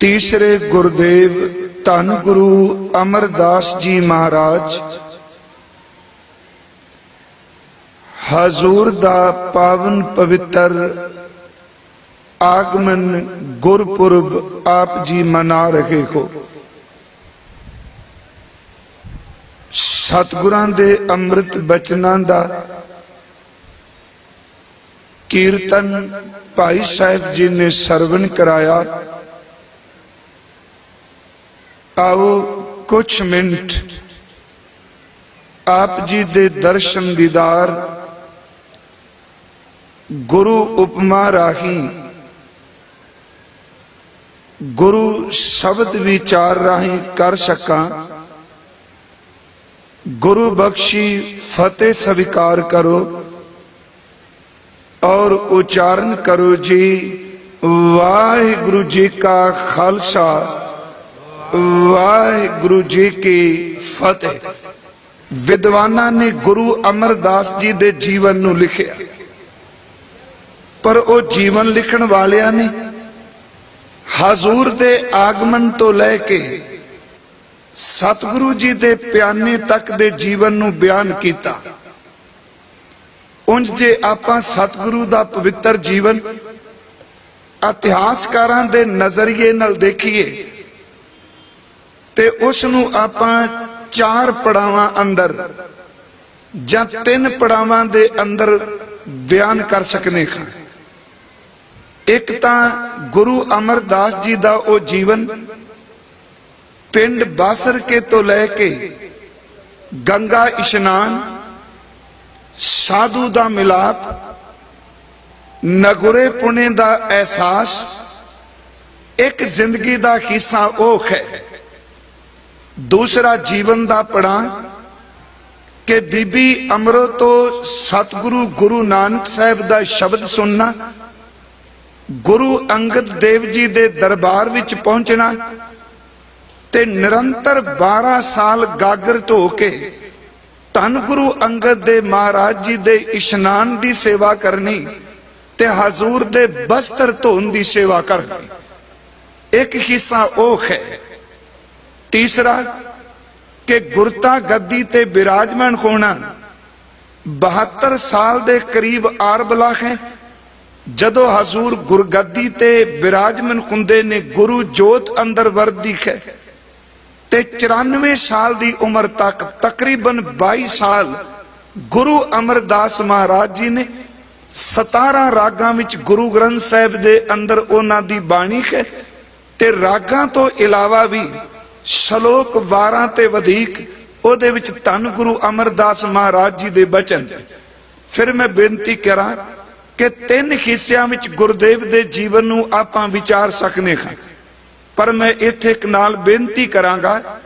ਤੀਸਰੇ ਗੁਰਦੇਵ ਧੰਨ ਗੁਰੂ ਅਮਰਦਾਸ ਜੀ ਮਹਾਰਾਜ, ਹਜ਼ੂਰ ਦਾ ਪਾਵਨ ਪਵਿੱਤਰ ਆਗਮਨ ਗੁਰਪੁਰਬ ਆਪ ਜੀ ਮਨਾ ਰਹੇ ਹੋ। ਸਤਿਗੁਰਾਂ ਦੇ ਅੰਮ੍ਰਿਤ ਬਚਨਾਂ ਦਾ ਕੀਰਤਨ ਭਾਈ ਸਾਹਿਬ ਜੀ ਨੇ ਸਰਵਣ ਕਰਾਇਆ। ਆਓ ਕੁਝ ਮਿੰਟ। ਆਪ ਜੀ ਦੇ ਦਰਸ਼ਨ ਦੀਦਾਰ, ਗੁਰੂ ਉਪਮਾ ਰਾਹੀਂ, ਗੁਰੂ ਸ਼ਬਦ ਵਿਚਾਰ ਰਾਹੀਂ ਕਰ ਸਕਾਂ। ਗੁਰੂ ਬਖਸ਼ੀ ਫਤਿਹ ਸਵੀਕਾਰ ਕਰੋ ਔਰ ਉਚਾਰਨ ਕਰੋ ਜੀ, ਵਾਹਿਗੁਰੂ ਜੀ ਕਾ ਖਾਲਸਾ। ਵਾਹਿਗੁਰੂ ਜੀ ਕੀ ਫਤਿਹ। ਵਿਦਵਾਨਾਂ ਨੇ ਗੁਰੂ ਅਮਰਦਾਸ ਜੀ ਦੇ ਜੀਵਨ ਨੂੰ ਲਿਖਿਆ। ਪਰ ਉਹ ਜੀਵਨ ਲਿਖਣ ਵਾਲਿਆਂ ਨੇ ਹਜ਼ੂਰ ਦੇ ਆਗਮਨ ਤੋਂ ਲੈ ਕੇ ਸਤਿਗੁਰੂ ਜੀ ਦੇ ਪਿਆਨੇ ਤੱਕ ਦੇ ਜੀਵਨ ਨੂੰ ਬਿਆਨ ਕੀਤਾ। ਉਂਝ ਜੇ ਆਪਾਂ ਸਤਿਗੁਰੂ ਦਾ ਪਵਿੱਤਰ ਜੀਵਨ ਇਤਿਹਾਸਕਾਰਾਂ ਦੇ ਨਜ਼ਰੀਏ ਨਾਲ ਦੇਖੀਏ ਤੇ ਉਸ ਨੂੰ ਆਪਾਂ ਚਾਰ ਪੜਾਵਾਂ ਅੰਦਰ ਜਾਂ ਤਿੰਨ ਪੜਾਵਾਂ ਦੇ ਅੰਦਰ ਬਿਆਨ ਕਰ ਸਕਨੇ ਹਾਂ। ਇੱਕ ਤਾਂ ਗੁਰੂ ਅਮਰਦਾਸ ਜੀ ਦਾ ਉਹ ਜੀਵਨ ਪਿੰਡ ਬਾਸਰ ਕੇ ਤੋਂ ਲੈ ਕੇ ਗੰਗਾ ਇਸ਼ਨਾਨ, ਸਾਧੂ ਦਾ ਮਿਲਾਪ, ਨਗੁਰੇ ਪੁਣੇ ਦਾ ਅਹਿਸਾਸ, ਇੱਕ ਜ਼ਿੰਦਗੀ ਦਾ ਹਿੱਸਾ ਉਹ ਹੈ। ਦੂਸਰਾ ਜੀਵਨ ਦਾ ਪੜਾਂ ਕਿ ਬੀਬੀ ਅਮਰੋ ਤੋਂ ਸਤਿਗੁਰੂ ਗੁਰੂ ਨਾਨਕ ਸਾਹਿਬ ਦਾ ਸ਼ਬਦ ਸੁਣਨਾ, ਗੁਰੂ ਅੰਗਦ ਦੇਵ ਜੀ ਦੇ ਦਰਬਾਰ ਵਿੱਚ ਪਹੁੰਚਣਾ ਤੇ ਨਿਰੰਤਰ 12 ਸਾਲ ਗਾਗਰ ਢੋ ਕੇ ਧੰਨ ਗੁਰੂ ਅੰਗਦ ਦੇ ਮਹਾਰਾਜ ਜੀ ਦੇ ਇਸ਼ਨਾਨ ਦੀ ਸੇਵਾ ਕਰਨੀ ਤੇ ਹਜ਼ੂਰ ਦੇ ਬਸਤਰ ਧੋਣ ਦੀ ਸੇਵਾ ਕਰਨੀ। ਇੱਕ ਹਿੱਸਾ ਉਹ ਹੈ ਤੀਸਰਾ ਕਿ ਗੁਰਤਾ ਗੱਦੀ ਤੇ ਬਿਰਾਜਮਾਨ ਹੋਣਾ 72 ਸਾਲ ਦੇ ਕਰੀਬ ਆਰਬਲਾ ਹੈ। ਜਦੋਂ ਹਜ਼ੂਰ ਗੁਰਗੱਦੀ ਤੇ ਬਿਰਾਜਮਾਨ ਹੁੰਦੇ ਨੇ, ਗੁਰੂ ਜੋਤ ਅੰਦਰ ਵਰਦੀ ਹੈ ਤੇ 94 ਸਾਲ ਦੀ ਉਮਰ ਤੱਕ, ਤਕਰੀਬਨ 22 ਸਾਲ, ਗੁਰੂ ਅਮਰਦਾਸ ਮਹਾਰਾਜ ਜੀ ਨੇ 17 ਰਾਗਾਂ ਵਿੱਚ ਗੁਰੂ ਗ੍ਰੰਥ ਸਾਹਿਬ ਦੇ ਅੰਦਰ ਉਹਨਾਂ ਦੀ ਬਾਣੀ ਹੈ ਤੇ ਰਾਗਾਂ ਤੋਂ ਇਲਾਵਾ ਵੀ ਸ਼ਲੋਕ 12 ਤੇ ਵਧੇਕ, ਉਹਦੇ ਵਿੱਚ ਧੰਨ ਗੁਰੂ ਅਮਰਦਾਸ ਮਹਾਰਾਜ ਜੀ ਦੇ ਬਚਨ। ਫਿਰ ਮੈਂ ਬੇਨਤੀ ਕਰਾਂ ਕਿ ਤਿੰਨ ਹਿੱਸਿਆਂ ਵਿੱਚ ਗੁਰਦੇਵ ਦੇ ਜੀਵਨ ਨੂੰ ਆਪਾਂ ਵਿਚਾਰ ਸਕਨੇ ਹਾਂ। ਪਰ ਮੈਂ ਇੱਥੇ ਇੱਕ ਨਾਲ ਬੇਨਤੀ ਕਰਾਂਗਾ,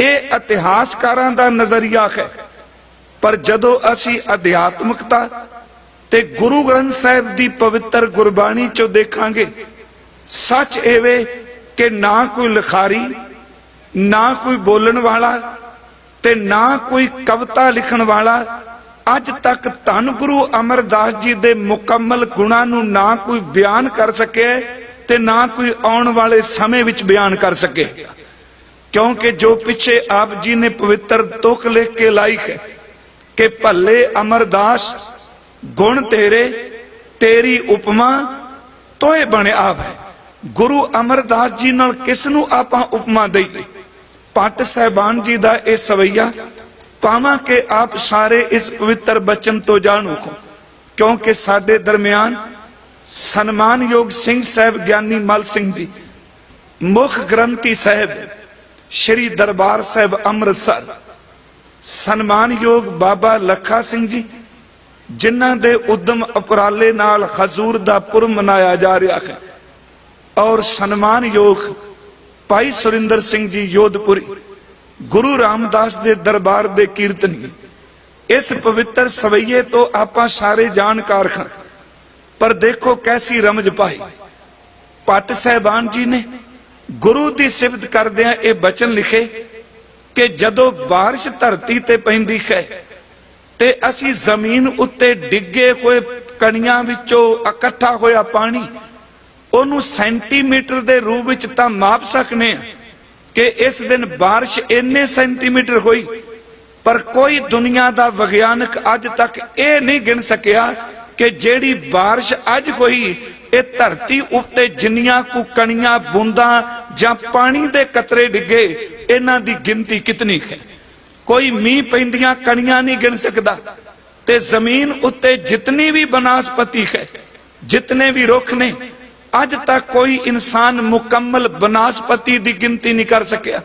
ਇਹ ਇਤਿਹਾਸਕਾਰਾਂ ਦਾ ਨਜ਼ਰੀਆ ਹੈ। ਪਰ ਜਦੋਂ ਅਸੀਂ ਅਧਿਆਤਮਕਤਾ ਤੇ ਗੁਰੂ ਗ੍ਰੰਥ ਸਾਹਿਬ ਦੀ ਪਵਿੱਤਰ ਗੁਰਬਾਣੀ ਚੋਂ ਦੇਖਾਂਗੇ, ਸੱਚ ਇਹਵੇ ਕਿ ਨਾ ਕੋਈ ਲਿਖਾਰੀ ਨਾ ਕੋਈ ਬੋਲਣ ਵਾਲਾ ਤੇ ਨਾ ਕੋਈ ਕਵਿਤਾ ਲਿਖਣ ਵਾਲਾ। ਅੱਜ ਤੱਕ ਧੰਨ ਗੁਰੂ ਅਮਰਦਾਸ ਜੀ ਦੇ ਮੁਕੰਮਲ ਗੁਣਾਂ ਨੂੰ ਨਾ ਕੋਈ ਬਿਆਨ ਕਰ ਸਕਿਆ ਤੇ ਨਾ ਕੋਈ ਆਉਣ ਵਾਲੇ ਸਮੇਂ ਵਿੱਚ ਬਿਆਨ ਕਰ ਸਕੇ। ਕਿਉਂਕਿ ਜੋ ਪਿੱਛੇ ਆਪ ਜੀ ਨੇ ਪਵਿੱਤਰ ਤੁਕ ਲਿਖ ਕੇ ਲਾਈ ਹੈ ਕਿ ਭੱਲੇ ਅਮਰਦਾਸ, ਗੁਣ ਤੇਰੇ, ਤੇਰੀ ਉਪਮਾ, ਤੋਏ ਬਣੇ ਆਪ ਹੈ। ਗੁਰੂ ਅਮਰਦਾਸ ਜੀ ਨਾਲ ਕਿਸ ਨੂੰ ਆਪਾਂ ਉਪਮਾ ਦਈਏ? ਪੱਟ ਸਹਿਬਾਨ ਜੀ ਦਾ ਇਹ ਸਵਈਆ, ਪਾਵਾਂ ਕਿ ਆਪ ਸਾਰੇ ਇਸ ਪਵਿੱਤਰ ਬਚਨ ਤੋਂ ਜਾਣੂ ਹੋ, ਕਿਉਂਕਿ ਸਾਡੇ ਦਰਮਿਆਨ ਸਨਮਾਨਯੋਗ ਸਿੰਘ ਸਾਹਿਬ ਗਿਆਨੀ ਮਲ ਸਿੰਘ ਜੀ, ਮੁੱਖ ਗ੍ਰੰਥੀ ਸਾਹਿਬ ਸ਼੍ਰੀ ਦਰਬਾਰ ਸਾਹਿਬ ਅੰਮ੍ਰਿਤਸਰ, ਸਨਮਾਨਯੋਗ ਬਾਬਾ ਲੱਖਾ ਸਿੰਘ ਜੀ, ਜਿਨ੍ਹਾਂ ਦੇ ਉਦਮ ਅਪਰਾਲੇ ਨਾਲ ਹਜ਼ੂਰ ਦਾ ਪੁਰਬ ਮਨਾਇਆ ਜਾ ਰਿਹਾ ਹੈ, ਔਰ ਸਨਮਾਨਯੋਗ ਭਾਈ ਸੁਰਿੰਦਰ ਸਿੰਘ ਜੀ ਯੋਧਪੁਰੀ, ਗੁਰੂ ਰਾਮਦਾਸ ਦੇ ਦਰਬਾਰ ਦੇ ਕੀਰਤਨੀ। ਇਸ ਪਵਿੱਤਰ ਸਵਈਏ ਤੋਂ ਆਪਾਂ ਸਾਰੇ ਜਾਣਕਾਰ ਹਾਂ ਪਰ ਦੇਖੋ ਕੈਸੀ ਰਮਜ ਪਾਈ। ਪੱਟ ਸਹਿਬਾਨ ਜੀ ਨੇ ਗੁਰੂ ਦੀ ਸਿਫਤ ਕਰਦਿਆਂ ਇਹ ਬਚਨ ਲਿਖੇ ਕਿ ਜਦੋਂ ਬਾਰਿਸ਼ ਧਰਤੀ ਤੇ ਪੈਂਦੀ ਹੈ, ਤੇ ਅਸੀਂ ਜ਼ਮੀਨ ਉੱਤੇ ਡਿੱਗੇ ਹੋਏ ਕਣੀਆਂ ਵਿੱਚੋਂ ਇਕੱਠਾ ਹੋਇਆ ਪਾਣੀ ਉਹਨੂੰ ਸੈਂਟੀਮੀਟਰ ਦੇ ਰੂਪ ਵਿੱਚ ਤਾਂ ਮਾਪ ਸਕਨੇ ਆ ਕਿ ਇਸ ਦਿਨ بارش ਇੰਨੇ ਸੈਂਟੀਮੀਟਰ ਹੋਈ ਪਰ ਕੋਈ ਦੁਨੀਆ ਦਾ ਵਿਗਿਆਨਕ ਅੱਜ ਤੱਕ ਇਹ ਨਹੀਂ ਗਿਣ ਸਕਿਆ ਕਿ ਜਿਹੜੀ بارش ਅੱਜ ਹੋਈ ਇਹ ਧਰਤੀ ਉੱਤੇ ਜਿੰਨੀਆਂ ਕੁ ਕਣੀਆਂ ਬੂੰਦਾਂ ਜਾਂ ਪਾਣੀ ਦੇ ਕਤਰੇ ਡਿੱਗੇ ਇਹਨਾਂ ਦੀ ਗਿਣਤੀ ਕਿਤਨੀ ਹੈ ਕੋਈ ਮੀਂਹ ਪੈਂਦੀਆਂ ਕਣੀਆਂ ਨਹੀਂ ਗਿਣ ਸਕਦਾ ਤੇ ਜ਼ਮੀਨ ਉੱਤੇ ਜਿਤਨੀ ਵੀ ਬਨਸਪਤੀ ਹੈ ਜਿਤਨੇ ਵੀ ਰੁੱਖ ਨੇ ਅੱਜ ਤੱਕ ਕੋਈ ਇਨਸਾਨ ਮੁਕੰਮਲ ਬਨਸਪਤੀ ਦੀ ਗਿਣਤੀ ਨਹੀਂ ਕਰ ਸਕਿਆ।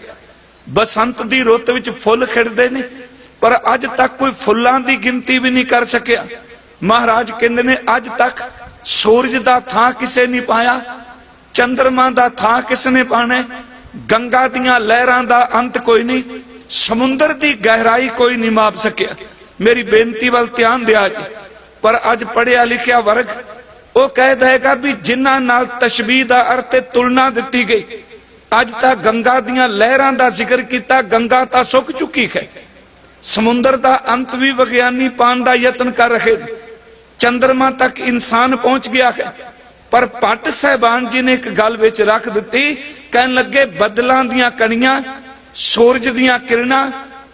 ਬਸੰਤ ਦੀ ਰੁੱਤ ਵਿੱਚ ਫੁੱਲ ਖਿੜਦੇ ਨੇ, ਪਰ ਅੱਜ ਤੱਕ ਕੋਈ ਫੁੱਲਾਂ ਦੀ ਗਿਣਤੀ ਵੀ ਨਹੀਂ ਕਰ ਸਕਿਆ। ਮਹਾਰਾਜ ਕਹਿੰਦੇ ਨੇ, ਅੱਜ ਤੱਕ ਸੂਰਜ ਦਾ ਥਾਂ ਕਿਸੇ ਨਹੀਂ ਪਾਇਆ ਚੰ드ਰਮਾ ਦਾ ਥਾਂ ਕਿਸ ਨੇ ਪਾਣਾ ਗੰਗਾ ਦੀਆਂ ਲਹਿਰਾਂ ਦਾ ਅੰਤ ਕੋਈ ਨਹੀਂ, ਸਮੁੰਦਰ ਦੀ ਗਹਿਰਾਈ ਕੋਈ ਨਹੀਂ ਮਾਪ ਸਕਿਆ। ਮੇਰੀ ਬੇਨਤੀ ਵੱਲ ਧਿਆਨ ਦਿਆ ਜੀ, ਪਰ ਅੱਜ ਪੜਿਆ ਲਿਖਿਆ ਵਰਗ ਉਹ ਕਹਿ ਦੇਗਾ ਵੀ ਜਿਨ੍ਹਾਂ ਨਾਲ ਤਸ਼ਬੀਹ ਦਾ ਅਰਥ ਤੇ ਤੁਲਨਾ ਦਿੱਤੀ ਗਈ। ਅੱਜ ਤਾਂ ਗੰਗਾ ਦੀਆਂ ਲਹਿਰਾਂ ਦਾ ਜ਼ਿਕਰ ਕੀਤਾ, ਗੰਗਾ ਤਾਂ ਸੁੱਕ ਚੁੱਕੀ ਹੈ। ਸਮੁੰਦਰ ਦਾ ਅੰਤ ਵੀ ਵਿਗਿਆਨੀ ਪਾਣ ਦਾ ਯਤਨ ਕਰ ਰਹੇ ਨੇ। ਚੰ드ਰਮਾ ਤੱਕ ਇਨਸਾਨ ਪਹੁੰਚ ਗਿਆ ਹੈ। ਪਰ ਪੱਟ ਸਹਿਬਾਨ ਜੀ ਨੇ ਇੱਕ ਗੱਲ ਵਿੱਚ ਰੱਖ ਦਿੱਤੀ, ਕਹਿਣ ਲੱਗੇ ਬਦਲਾਂ ਦੀਆਂ ਕਣੀਆਂ, ਸੂਰਜ ਦੀਆਂ ਕਿਰਨਾਂ,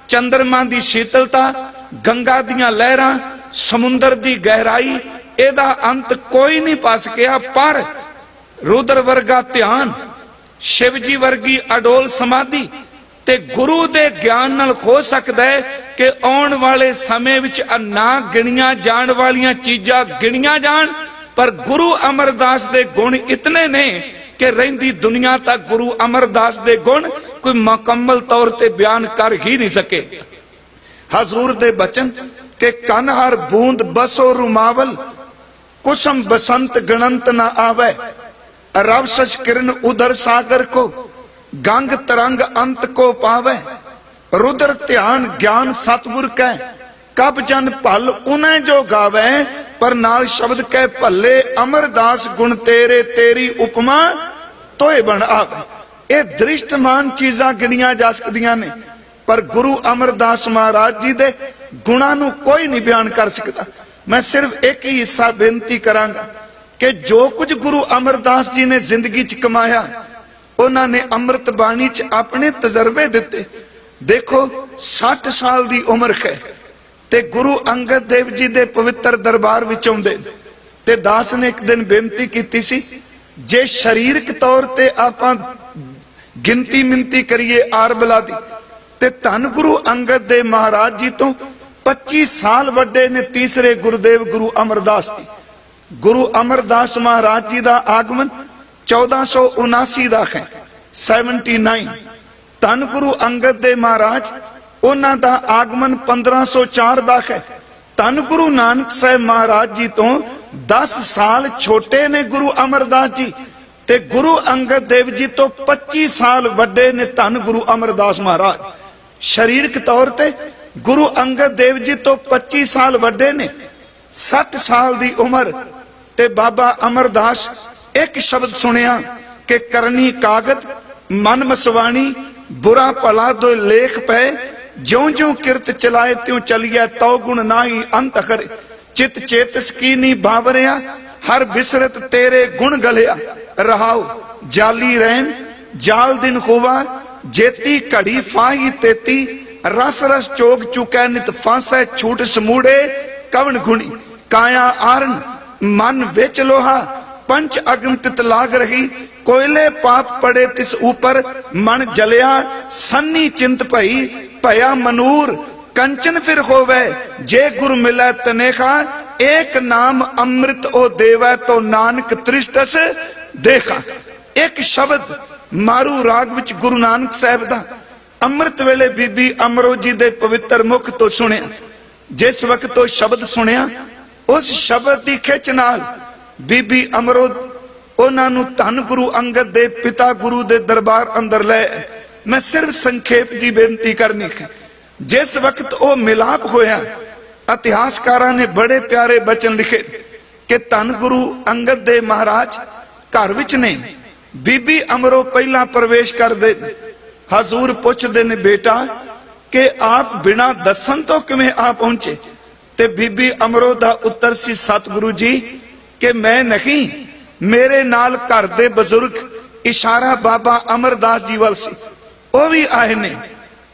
ਚੰਦਰਮਾ ਦੀ ਸ਼ੀਤਲਤਾ, ਗੰਗਾ ਦੀਆਂ ਲਹਿਰਾਂ, ਸਮੁੰਦਰ ਦੀ ਗਹਿਰਾਈ ਇਹਦਾ ਅੰਤ ਕੋਈ ਨਹੀਂ ਪਾ ਸਕਿਆ, ਪਰ ਰੁਦਰ ਵਰਗਾ ਧਿਆਨ ਸ਼ਿਵ ਜੀ ਵਰਗੀ ਅਡੋਲ ਸਮਾਧੀ ਤੇ ਗੁਰੂ ਦੇ ਗਿਆਨ ਨਾਲ ਹੋ ਸਕਦਾ ਹੈ ਕਿ ਆਉਣ ਵਾਲੇ ਸਮੇਂ ਵਿੱਚ ਨਾ ਗਿਣੀਆਂ ਜਾਣ ਵਾਲੀਆਂ ਚੀਜ਼ਾਂ ਗਿਣੀਆਂ ਜਾਣ, ਪਰ ਗੁਰੂ ਅਮਰਦਾਸ ਦੇ ਗੁਣ ਇਤਨੇ ਨੇ ਕਿ ਰਹਿੰਦੀ ਦੁਨੀਆ ਤੱਕ ਗੁਰੂ ਅਮਰਦਾਸ ਦੇ ਗੁਣ ਕੋਈ ਮੁਕੰਮਲ ਤੌਰ ਤੇ ਬਿਆਨ ਕਰ ਹੀ ਨਹੀਂ ਸਕੇ। ਹਜ਼ੂਰ ਦੇ ਬਚਨ ਕਿ ਕਨ ਹਰ ਬੂੰਦ ਬਸੋ ਰੁਮਾਵਲ ਕੁਸਮ ਬਸੰਤ ਗਣੰਤ ਨਾ ਆਵੇ ਰਵ ਸਚ ਕਿਰਨ ਉਦਰ ਸਾਗਰ ਕੋ ਗੰਗ ਤਰੰਗ ਅੰਤ ਕੋ ਪਾਵੇ ਰੁਦਰ ਧਿਆਨ ਗਿਆਨ ਸਤਗੁਰ ਕੈ ਕਬ ਜਨ ਭਲ ਉਨੈ ਜੋ ਗਾਵੇ ਪਰ ਨਾਲ ਸ਼ਬਦ ਕਹਿ ਭੱਲੇ ਅਮਰਦਾਸ ਗੁਣ ਤੇਰੇ ਤੇਰੀ ਉਪਮਾ ਤੋਏ ਬਣ ਆਵੇ ਇਹ ਦ੍ਰਿਸ਼ਟਮਾਨ ਚੀਜ਼ਾਂ ਗਿਣੀਆਂ ਜਾ ਸਕਦੀਆਂ ਨੇ ਪਰ ਗੁਰੂ ਅਮਰਦਾਸ ਮਹਾਰਾਜ ਜੀ ਦੇ ਗੁਣਾਂ ਨੂੰ ਕੋਈ ਨਹੀਂ ਬਿਆਨ ਕਰ ਸਕਦਾ ਮੈਂ ਸਿਰਫ ਇੱਕ ਹੀ ਹਿੱਸਾ ਬੇਨਤੀ ਕਰਾਂਗਾ ਕਿ ਜੋ ਕੁਝ ਗੁਰੂ ਅਮਰਦਾਸ ਜੀ ਨੇ ਜ਼ਿੰਦਗੀ 'ਚ ਕਮਾਇਆ, ਉਹਨਾਂ ਨੇ ਅੰਮ੍ਰਿਤ ਬਾਣੀ 'ਚ ਆਪਣੇ ਤਜਰਬੇ ਦਿੱਤੇ। ਦੇਖੋ 60 ਸਾਲ ਦੀ ਉਮਰ ਹੈ ਤੇ ਗੁਰੂ ਅੰਗਦ ਦੇਵ ਜੀ ਦੇ ਪਵਿੱਤਰ ਦਰਬਾਰ ਵਿੱਚ ਆਉਂਦੇ ਤੇ ਦਾਸ ਨੇ ਇੱਕ ਦਿਨ ਬੇਨਤੀ ਕੀਤੀ ਸੀ, ਜੇ ਸਰੀਰਕ ਤੌਰ ਤੇ ਆਪਾਂ ਗਿਣਤੀ ਮਿੰਤੀ ਕਰੀਏ ਆਰਬਲਾ ਦੀ ਤੇ ਧੰਨ ਗੁਰੂ ਅੰਗਦ ਦੇਵ ਮਹਾਰਾਜ ਜੀ ਤੋਂ 25 ਸਾਲ ਵੱਡੇ ਨੇ ਤੀਸਰੇ ਗੁਰਦੇਵ ਗੁਰੂ ਅਮਰਦਾਸ ਜੀ। ਗੁਰੂ ਅਮਰਦਾਸ ਮਹਾਰਾਜ ਜੀ ਦਾ ਆਗਮਨ 1479 ਦਾ ਹੈ 79 ਧੰਨ ਗੁਰੂ ਅੰਗਦ ਦੇ ਮਹਾਰਾਜ, ਉਹਨਾਂ ਦਾ ਆਗਮਨ 1504 ਦਾ ਹੈ। ਧੰਨ ਗੁਰੂ ਨਾਨਕ ਸਾਹਿਬ ਮਹਾਰਾਜ ਜੀ ਤੋਂ 10 ਸਾਲ ਛੋਟੇ ਨੇ ਗੁਰੂ ਅਮਰਦਾਸ ਜੀ ਤੇ ਗੁਰੂ ਅੰਗਦ ਦੇਵ ਜੀ ਤੋਂ 25 ਸਾਲ ਵੱਡੇ ਨੇ ਧੰਨ ਗੁਰੂ ਅਮਰਦਾਸ ਮਹਾਰਾਜ। ਸਰੀਰਕ ਤੌਰ ਤੇ ਗੁਰੂ ਅੰਗਦ ਦੇਵ ਜੀ ਤੋਂ 25 ਸਾਲ ਵੱਡੇ ਨੇ। 60 ਸਾਲ ਦੀ ਉਮਰ ਤੇ ਬਾਬਾ ਅਮਰਦਾਸ ਇੱਕ ਸ਼ਬਦ ਸੁਣਿਆ ਕਿ ਕਰਨੀ ਕਾਗਦ ਮਨ ਮਸਵਾਣੀ, ਬੁਰਾ ਭਲਾ ਦੋ ਲੇਖ ਪਏ ਜਿਉਂ ਜਿਉਂ ਕਿਰਤ ਚਲਾਏ ਤਿਉ ਚਲੀਐ, ਤਉ ਗੁਣ ਨਾਹੀ ਅੰਤ ਕਰੇ ਚਿਤ ਚੇਤਸ ਕੀ ਨੀ ਬਾਵਰਿਆ, ਹਰ ਬਿਸਰਤ ਤੇਰੇ ਗੁਣ ਗਲਿਆ। ਰਹਾਉ, ਜਾਲੀ ਰਹਿਣ, ਜਾਲ ਦਿਨ ਹੋਵਾ, ਜੇਤੀ ਘੜੀ ਫਾਹੀ ਤੇਤੀ ਰਸ ਰਸ ਚੋਗ ਚੁਕੈ, ਨਿਤ ਫਾਸੈ ਛੂਟ ਸਮੂੜੇ, ਕਵਣ ਗੁਣੀ, ਕਾਇਆ ਆਰਨ, ਮਨ ਵਿੱਚ ਲੋਹਾ ਪੰਚ ਅਗਨ ਤਿਤ ਲਾਗ ਰਹੀ, ਕੋਇਲੇ ਪਾਪ ਪੜੇ ਤਿਸ ਉਪਰ, ਮਨ ਜਲਿਆ, ਸੰਨੀ ਚਿੰਤ ਭਈ, ਭਇਆ ਮਨੂਰ, ਕੰਚਨ ਫਿਰ ਹੋਵੇ, ਜੇ ਗੁਰ ਮਿਲੈ ਤਨੇਖਾ, ਏਕ ਨਾਮ ਅੰਮ੍ਰਿਤ ਉਹ ਦੇਵੈ, ਤੋ ਨਾਨਕ ਤ੍ਰਿਸ਼ਟਸ ਦੇਖਾ। ਇੱਕ ਸ਼ਬਦ ਮਾਰੂ ਰਾਗ ਵਿੱਚ ਗੁਰੂ ਨਾਨਕ ਸਾਹਿਬ ਦਾ। ਅੰਮ੍ਰਿਤ ਵੇਲੇ ਬੀਬੀ ਅਮਰੋ ਜੀ ਦੇ ਪਵਿੱਤਰ ਮੁਖ ਤੋਂ ਸੁਣਿਆ, ਜਿਸ ਵਕਤ ਉਹ ਸ਼ਬਦ ਸੁਣਿਆ, ਉਸ ਸ਼ਬਦ ਦੀ ਖਿੱਚ ਨਾਲ ਬੀਬੀ ਅਮਰੋ ਉਹਨਾਂ ਨੂੰ ਧੰਨ ਗੁਰੂ ਅੰਗਦ ਦੇ ਪਿਤਾ ਗੁਰੂ ਦੇ ਦਰਬਾਰ ਅੰਦਰ ਲੈ ਮੈਂ ਸਿਰਫ ਸੰਖੇਪ ਜੀ ਬੇਨਤੀ ਕਰਨੀ ਹੈ, ਜਿਸ ਵਕਤ ਉਹ ਮਿਲਾਪ ਹੋਇਆ, ਇਤਿਹਾਸਕਾਰਾਂ ਨੇ ਬੜੇ ਪਿਆਰੇ ਬਚਨ ਲਿਖੇ ਕਿ ਧੰਨ ਗੁਰੂ ਅੰਗਦ ਦੇ ਮਹਾਰਾਜ ਘਰ ਵਿੱਚ ਨੇ, ਬੀਬੀ ਅਮਰੋ ਪਹਿਲਾਂ ਪ੍ਰਵੇਸ਼ ਕਰਦੇ ਹਜ਼ੂਰ ਪੁੱਛਦੇ ਨੇ, ਬੇਟਾ, ਕਿ ਆਪ ਬਿਨਾ ਦੱਸਣ ਤੋਂ ਕਿਵੇਂ ਆ ਪਹੁੰਚੇ? ਤੇ ਬੀਬੀ ਅਮਰੋ ਦਾ ਉੱਤਰ ਸੀ, ਸਤਿਗੁਰੂ ਜੀ, ਕਿ ਮੈਂ ਨਹੀਂ, ਮੇਰੇ ਨਾਲ ਘਰ ਦੇ ਬਜ਼ੁਰਗ ਇਸ਼ਾਰਾ ਬਾਬਾ ਅਮਰਦਾਸ ਜੀ ਵੱਲ ਸੀ। ਉਹ ਵੀ ਆਏ ਨੇ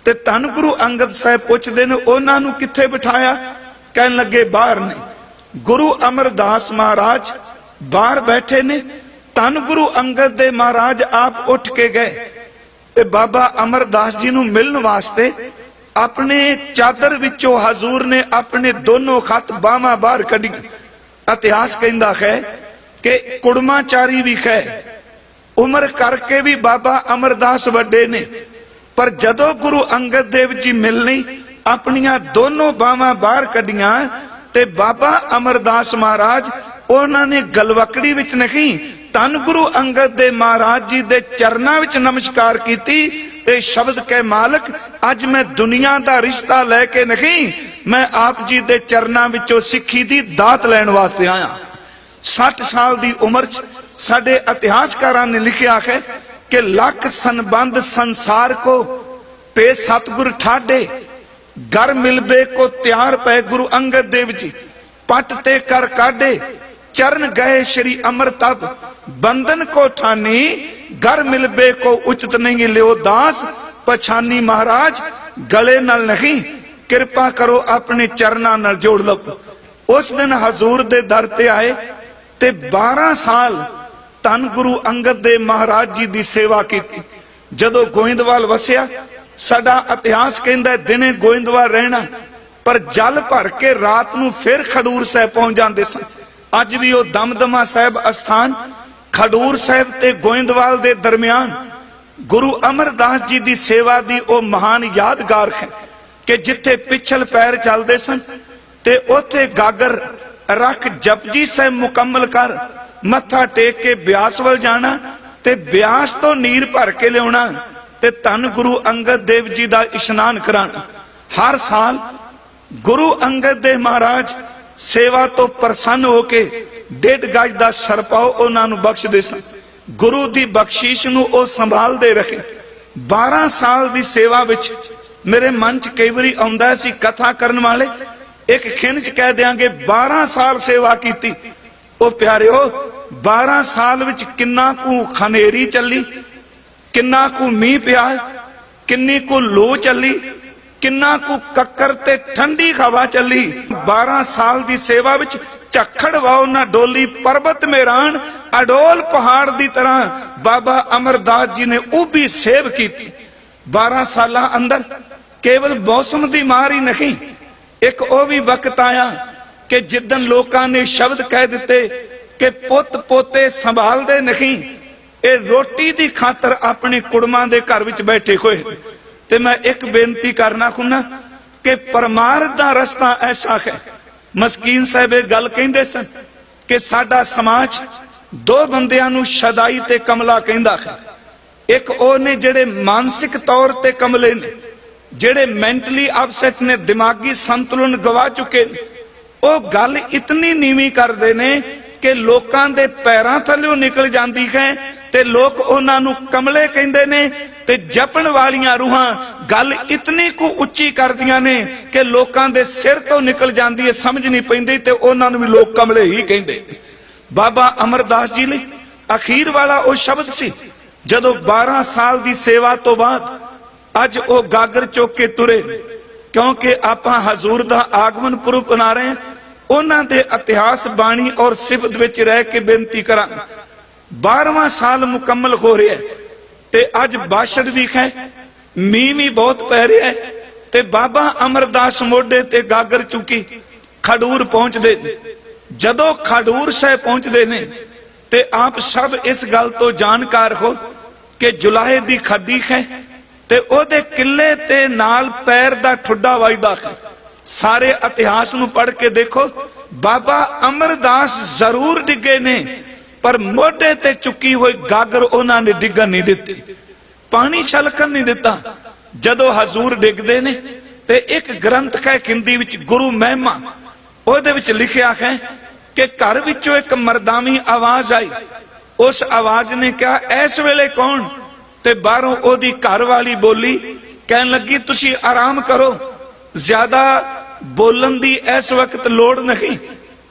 ਤੇ ਧੰਨ ਗੁਰੂ ਅੰਗਦ ਸਾਹਿਬ ਪੁੱਛਦੇ ਨੇ, ਉਹਨਾਂ ਨੂੰ ਕਿੱਥੇ ਬਿਠਾਇਆ? ਕਹਿਣ ਲੱਗੇ, ਬਾਹਰ ਨੇ। ਗੁਰੂ ਅਮਰਦਾਸ ਮਹਾਰਾਜ ਬਾਹਰ ਬੈਠੇ ਨੇ, ਧੰਨ ਗੁਰੂ ਅੰਗਦ ਦੇ ਮਹਾਰਾਜ ਆਪ ਉੱਠ ਕੇ ਗਏ। ਤੇ ਬਾਬਾ ਅਮਰਦਾਸ ਜੀ ਨੂੰ ਮਿਲਣ ਵਾਸਤੇ ਆਪਣੇ ਚਾਦਰ ਵਿੱਚੋਂ ਹਜ਼ੂਰ ਨੇ ਆਪਣੇ ਦੋਨੋਂ ਖੱਤ ਬਾਹਾਂ ਬਾਹਰ ਕੱਢੀ ਇਤਿਹਾਸ ਕਹਿੰਦਾ ਹੈ ਕਿ ਕੁੜਮਾਚਾਰੀ ਵੀ ਹੈ। ਉਮਰ ਕਰਕੇ ਵੀ ਬਾਬਾ ਅਮਰਦਾਸ ਵੱਡੇ ਨੇ। ਪਰ ਜਦੋਂ ਗੁਰੂ ਅੰਗਦ ਦੇਵ ਜੀ ਮਿਲਣੀ ਆਪਣੀਆਂ ਦੋਨੋਂ ਬਾਹਾਂ ਬਾਹਰ ਕੱਢੀਆਂ ਤੇ ਬਾਬਾ ਅਮਰਦਾਸ ਮਹਾਰਾਜ ਉਹਨਾਂ ਨੇ ਗਲਵਕੜੀ ਵਿੱਚ ਨਹੀਂ ਧੰਨ ਗੁਰੂ ਅੰਗਦ ਦੇ ਮਹਾਰਾਜ ਜੀ ਦੇ ਚਰਨਾਂ ਵਿੱਚ ਨਮਸਕਾਰ ਕੀਤੀ ਤੇ ਸ਼ਬਦ ਕਹਿ, ਮਾਲਕ, ਅੱਜ ਮੈਂ ਦੁਨੀਆ ਦਾ ਰਿਸ਼ਤਾ ਲੈ ਕੇ ਨਹੀਂ, ਮੈਂ ਆਪ ਜੀ ਦੇ ਚਰਨਾਂ ਵਿੱਚੋਂ ਸਿੱਖੀ ਦੀ ਦਾਤ ਲੈਣ ਵਾਸਤੇ ਆਇਆ। 60 ਸਾਲ ਦੀ ਉਮਰ 'ਚ ਸਾਡੇ ਇਤਿਹਾਸਕਾਰਾਂ ਨੇ ਲਿਖਿਆ ਹੈ ਕਿ ਲੱਖ ਸੰਬੰਧ ਸੰਸਾਰ ਕੋ ਪੇ ਸਤਗੁਰ ਠਾਡੇ, ਘਰ ਮਿਲਬੇ ਕੋ ਤਿਆਰ ਪਏ ਗੁਰੂ ਅੰਗਦ ਦੇਵ ਜੀ, ਪਟ ਤੇ ਕਰ ਕਾਢੇ ਚਰਨ ਗਏ ਸ਼੍ਰੀ ਅਮਰਤਬ ਬੰਧਨ ਕੋ ਠਾਨੀ, ਘਰ ਮਿਲਬੇ ਕੋ ਉਚਿਤ ਨਹੀਂ ਲਿਓ ਦਾਸ। ਪਛਾਨੀ ਮਹਾਰਾਜ, ਗਲੇ ਨਾਲ ਨਹੀਂ, ਕਿਰਪਾ ਕਰੋ ਆਪਣੇ ਚਰਨਾਂ ਨਾਲ ਜੋੜ ਲਓ। ਉਸ ਦਿਨ ਹਜ਼ੂਰ ਦੇ ਦਰ ਤੇ ਆਏ ਤੇ 12 ਸਾਲ ਧੰਨ ਗੁਰੂ ਅੰਗਦ ਦੇ ਮਹਾਰਾਜ ਜੀ ਦੀ ਸੇਵਾ ਕੀਤੀ। ਜਦੋਂ ਗੋਇੰਦਵਾਲ ਵਸਿਆ, ਸਾਡਾ ਇਤਿਹਾਸ ਕਹਿੰਦਾ ਦਿਨੇ ਗੋਇੰਦਵਾਲ ਰਹਿਣਾ, ਪਰ ਜਲ ਭਰ ਕੇ ਰਾਤ ਨੂੰ ਫਿਰ ਖਡੂਰ ਸਾਹਿਬ ਪਹੁੰਚ ਜਾਂਦੇ ਸਨ। ਅੱਜ ਵੀ ਉਹ ਦਮਦਮਾ ਸਾਹਿਬ ਅਸਥਾਨ ਖਡੂਰ ਸਾਹਿਬ ਤੇ ਗੋਇੰਦਵਾਲ ਦੇ ਦਰਮਿਆਨ ਗੁਰੂ ਅਮਰਦਾਸ ਜੀ ਦੀ ਸੇਵਾ ਦੀ ਉਹ ਮਹਾਨ ਯਾਦਗਾਰ ਹੈ ਕਿ ਜਿੱਥੇ ਪਿਛਲ ਪੈਰ ਚੱਲਦੇ ਸਨ ਤੇ ਉੱਥੇ ਗਾਗਰ ਰੱਖ ਜਪਜੀ ਸਾਹਿਬ ਮੁਕੰਮਲ ਕਰ ਮੱਥਾ ਟੇਕ ਕੇ ਬਿਆਸ ਵੱਲ ਜਾਣਾ ਤੇ ਬਿਆਸ ਤੋਂ ਨੀਰ ਭਰ ਕੇ ਲਿਆਉਣਾ ਤੇ ਧੰਨ ਗੁਰੂ ਅੰਗਦ ਦੇਵ ਜੀ ਦਾ ਇਸ਼ਨਾਨ ਕਰਾਉਣਾ। ਹਰ ਸਾਲ ਗੁਰੂ ਅੰਗਦ ਦੇਵ ਮਹਾਰਾਜ ਸੇਵਾ ਤੋਂ ਪ੍ਰਸੰਨ ਹੋ ਕੇ ਡੇਢ ਗਜ ਦਾ ਸਰਪਾਉ ਉਹਨਾਂ ਨੂੰ ਬਖਸ਼ਦੇ ਸਨ ਗੁਰੂ ਦੀ ਬਖਸ਼ੀਸ਼ ਨੂੰ ਉਹ ਸੰਭਾਲਦੇ ਰਹੇ। 12 ਸਾਲ ਦੀ ਸੇਵਾ ਵਿੱਚ ਮੇਰੇ ਮਨ 'ਚ ਕਈ ਵਾਰੀ ਆਉਂਦਾ ਸੀ ਕਥਾ ਕਰਨ ਵਾਲੇ। ਇੱਕ ਖਿੰਨ 'ਚ ਕਹਿ ਦਿਆਂਗੇ 12 ਸਾਲ ਸੇਵਾ ਕੀਤੀ। ਉਹ ਪਿਆਰਿਓ 12 ਸਾਲ ਵਿੱਚ ਕਿੰਨਾ ਕੁ ਖਨੇਰੀ ਚੱਲੀ, ਕਿੰਨਾ ਕੁ ਮੀਂਹ ਪਿਆ, ਕਿੰਨੀ ਕੁ ਲੋ ਚੱਲੀ ਕਿੰਨਾ ਕੁ ਕੱਕਰ ਤੇ ਠੰਡੀ ਹਵਾ ਚੱਲੀ। 12 ਸਾਲ ਦੀ ਸੇਵਾ ਵਿੱਚ ਝੱਖੜ ਵਾਉ ਨਾ ਡੋਲੀ ਪਰਬਤ ਮੇਰਾਨ, ਅਡੋਲ ਪਹਾੜ ਦੀ ਤਰ੍ਹਾਂ ਬਾਬਾ ਅਮਰਦਾਸ ਜੀ ਨੇ ਉਹ ਵੀ ਸੇਵ ਕੀਤੀ। 12 ਸਾਲਾਂ ਅੰਦਰ ਕੇਵਲ ਮੌਸਮ ਦੀ ਮਾਰ ਹੀ ਨਹੀਂ, ਇੱਕ ਉਹ ਵੀ ਵਕਤ ਆਇਆ ਕਿ ਜਿੱਦਨ ਲੋਕਾਂ ਨੇ ਸ਼ਬਦ ਕਹਿ ਦਿੱਤੇ ਕਿ ਪੁੱਤ ਪੋਤੇ ਸੰਭਾਲਦੇ ਨਹੀਂ, ਇਹ ਰੋਟੀ ਦੀ ਖਾਤਰ ਆਪਣੇ ਕੁੜਮਾਂ ਦੇ ਘਰ ਵਿੱਚ ਬੈਠੇ ਹੋਏ। ਤੇ ਮੈਂ ਇੱਕ ਬੇਨਤੀ ਕਰਨਾ ਖੁੰਨਾ ਕਿ ਪਰਮਾਰਥ ਦਾ ਰਸਤਾ ਐਸਾ ਹੈ। ਮਸਕੀਨ ਸਾਹਿਬ ਇਹ ਗੱਲ ਕਹਿੰਦੇ ਸਨ ਕਿ ਸਾਡਾ ਸਮਾਜ ਦੋ ਬੰਦਿਆਂ ਨੂੰ ਸ਼ਦਾਈ ਤੇ ਕਮਲਾ ਕਹਿੰਦਾ ਹੈ। ਇੱਕ ਉਹ ਨੇ ਜਿਹੜੇ ਮਾਨਸਿਕ ਤੌਰ ਤੇ ਕਮਲੇ ਨੇ, ਜਿਹੜੇ ਮੈਂਟਲੀ ਅਪਸੈਟ ਨੇ, ਦਿਮਾਗੀ ਸੰਤੁਲਨ ਗਵਾ ਚੁੱਕੇ ਨੇ। ਉਹ ਗੱਲ ਇਤਨੀ ਨੀਵੀਂ ਕਰਦੇ ਨੇ ਕਿ ਲੋਕਾਂ ਦੇ ਪੈਰਾਂ ਥੱਲੇੋਂ ਨਿਕਲ ਜਾਂਦੀ ਹੈ ਤੇ ਲੋਕ ਉਹਨਾਂ ਨੂੰ ਕਮਲੇ ਕਹਿੰਦੇ ਨੇ ਤੇ ਜਪਣ ਵਾਲੀਆਂ ਰੂਹਾਂ ਗੱਲ ਇਤਨੀ ਕੁ ਉੱਚੀ ਕਰਦੀਆਂ ਨੇ ਕਿ ਲੋਕਾਂ ਦੇ ਸਿਰ ਤੋਂ ਨਿਕਲ ਜਾਂਦੀ ਹੈ, ਸਮਝ ਨਹੀਂ ਪੈਂਦੀ ਤੇ ਉਹਨਾਂ ਨੂੰ ਵੀ ਲੋਕ ਕਮਲੇ ਹੀ ਕਹਿੰਦੇ। ਬਾਬਾ ਅਮਰਦਾਸ ਜੀ ਲਈ ਅਖੀਰ ਵਾਲਾ ਉਹ ਸ਼ਬਦ ਸੀ, ਜਦੋਂ 12 ਸਾਲ ਦੀ ਸੇਵਾ ਤੋਂ ਬਾਅਦ ਅੱਜ ਉਹ ਗਾਗਰ ਚੁੱਕ ਕੇ ਤੁਰੇ, ਕਿਉਂਕਿ ਆਪਾਂ ਹਜ਼ੂਰ ਦਾ ਆਗਮਨ ਪੁਰਬ ਬਣਾ ਰਹੇ ਹਾਂ, ਉਹਨਾਂ ਦੇ ਇਤਿਹਾਸ ਬਾਣੀ ਔਰ ਸਿਫਤ ਵਿੱਚ ਰਹਿ ਕੇ ਬੇਨਤੀ ਕਰਾਂ 12ਵਾਂ ਸਾਲ ਮੁਕੰਮਲ ਹੋ ਰਿਹਾ ਤੇ ਅੱਜ ਬਾਸ਼ੜ ਵੀ ਮੀਂਹ ਵੀ ਬਹੁਤ ਪੈ ਰਿਹਾ ਤੇ ਬਾਬਾ ਅਮਰਦਾਸ ਮੋਢੇ ਤੇ ਗਾਗਰ ਚੁੱਕੀ ਖਡੂਰ ਪਹੁੰਚਦੇ ਨੇ। ਜਦੋਂ ਖਡੂਰ ਸਾਹਿਬ ਪਹੁੰਚਦੇ ਨੇ ਤੇ ਆਪ ਸਭ ਇਸ ਗੱਲ ਤੋਂ ਜਾਣਕਾਰ ਹੋ ਕਿ ਜੁਲਾਹੇ ਦੀ ਖੱਡੀ ਹੈ ਤੇ ਉਹਦੇ ਕਿੱਲੇ ਤੇ ਨਾਲ ਪੈਰ ਦਾ ਠੁੱਡਾ ਵੱਜਦਾ ਹੈ ਸਾਰੇ ਇਤਿਹਾਸ ਨੂੰ ਪੜ੍ਹ ਕੇ ਦੇਖੋ, ਬਾਬਾ ਅਮਰਦਾਸ ਜ਼ਰੂਰ ਡਿੱਗੇ ਨੇ। ਪਰ ਮੋਢੇ ਤੇ ਚੁੱਕੀ ਹੋਈ ਗਾਗਰ ਉਹਨਾਂ ਨੇ ਡਿੱਗਣ ਨਹੀਂ ਦਿੱਤੀ। ਪਾਣੀ ਛਲਕਣ ਨਹੀਂ ਦਿੱਤਾ। ਜਦੋਂ ਹਜ਼ੂਰ ਡਿੱਗਦੇ ਨੇ ਤੇ ਇੱਕ ਗ੍ਰੰਥ ਹੈ ਹਿੰਦੀ ਵਿੱਚ ਗੁਰੂ ਮਹਿਮਾ, ਉਹਦੇ ਵਿੱਚ ਲਿਖਿਆ ਹੈ ਕਿ ਘਰ ਵਿੱਚੋਂ ਇੱਕ ਮਰਦਾਵੀ ਆਵਾਜ਼ ਆਈ। ਉਸ ਆਵਾਜ਼ ਨੇ ਕਿਹਾ, ਇਸ ਵੇਲੇ ਕੌਣ? ਤੇ ਬਾਹਰੋਂ ਉਹਦੀ ਘਰ ਵਾਲੀ ਬੋਲੀ, ਕਹਿਣ ਲੱਗੀ, ਤੁਸੀਂ ਆਰਾਮ ਕਰੋ। ਜ਼ਿਆਦਾ ਬੋਲਣ ਦੀ ਇਸ ਵਕਤ ਲੋੜ ਨਹੀਂ।